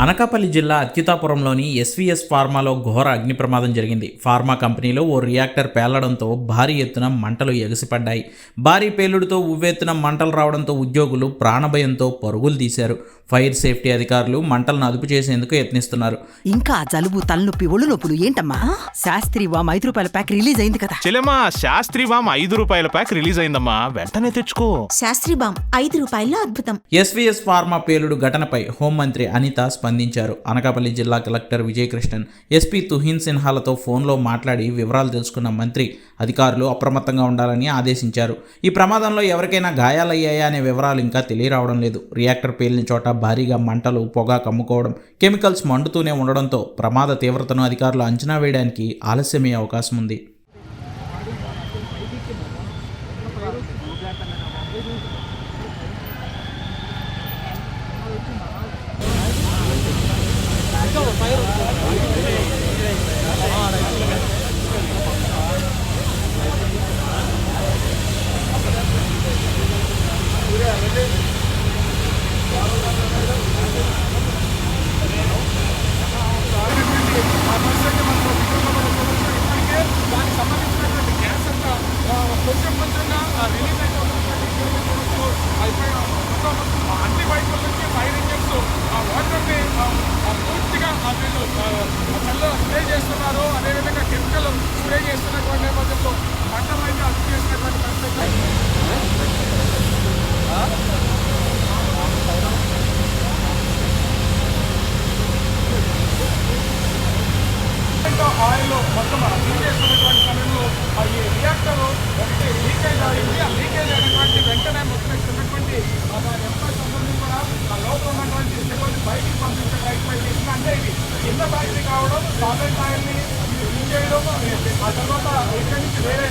అనకాపల్లి జిల్లా అచ్యుతాపురంలోని ఎస్వీఎస్ ఫార్మాలో ఘోర అగ్ని ప్రమాదం జరిగింది. ఫార్మా కంపెనీలో ఓ రియాక్టర్ పేలడంతో భారీ ఎత్తున మంటలు ఎగసిపడ్డాయి. భారీ పేలుడుతో ఉవ్వెత్తున మంటలు రావడంతో ఉద్యోగులు ప్రాణభయంతో పరుగులు తీశారు. ఫైర్ సేఫ్టీ అధికారులు మంటలను అదుపు చేసేందుకు యత్నిస్తున్నారు. ఇంకా జలుబు తలనొప్పి ఒళ్ళు నొప్పులు ఏంటమ్మా? శాస్త్రి వామ్ ఐదు రూపాయల ప్యాక్ రిలీజ్ అయింది కదా. చెల్లెమ్మా శాస్త్రి వామ్ ఐదు రూపాయల ప్యాక్ రిలీజ్ అయిందమ్మా. వెంటనే తెచ్చుకో. శాస్త్రి బామ్ ఐదు రూపాయల్లో అద్భుతం. ఎస్వీఎస్ ఫార్మా పేలుడు ఘటనపై హోంమంత్రి అనిత స్పందించారు. అనకాపల్లి జిల్లా కలెక్టర్ విజయకృష్ణన్ ఎస్పీ తుహిన్ సిన్హాలతో ఫోన్లో మాట్లాడి వివరాలు తెలుసుకున్న మంత్రి అధికారులు అప్రమత్తంగా ఉండాలని ఆదేశించారు. ఈ ప్రమాదంలో ఎవరికైనా గాయాలయ్యాయా అనే వివరాలు ఇంకా తెలియరావడం లేదు. రియాక్టర్ పేలిన చోట భారీగా మంటలు పొగ కమ్ముకోవడం కెమికల్స్ మండుతూనే ఉండడంతో ప్రమాద తీవ్రతను అధికారులు అంచనా వేయడానికి ఆలస్యమయ్యే అవకాశం ఉంది. అన్ని వైపుల నుంచి ఫైర్ ఇంజన్స్ ఆ వాటర్ని ఆయిల్ మొత్తం లీక్ చేస్తున్నటువంటి సమయంలో ఆ ఈ రియాక్టర్ ఒకటి లీకేజ్ అయింది ఆ లీకేజ్ అయినటువంటి వెంటనే మొత్తం ఇస్తున్నటువంటి దాని ఆ ఎంప్లాయీస్ అందరినీ కూడా ఆ లోపల ఉన్నటువంటి సిబ్బంది బయటికి పంపించే ప్రయత్నం చేసింది. అంటే ఇది కింద ఫ్యాక్టరీ కావడం సాలెంట్ ఆయిల్ని లీక్ చేయడం ఆ తర్వాత ఇక్కడి నుంచి వేరే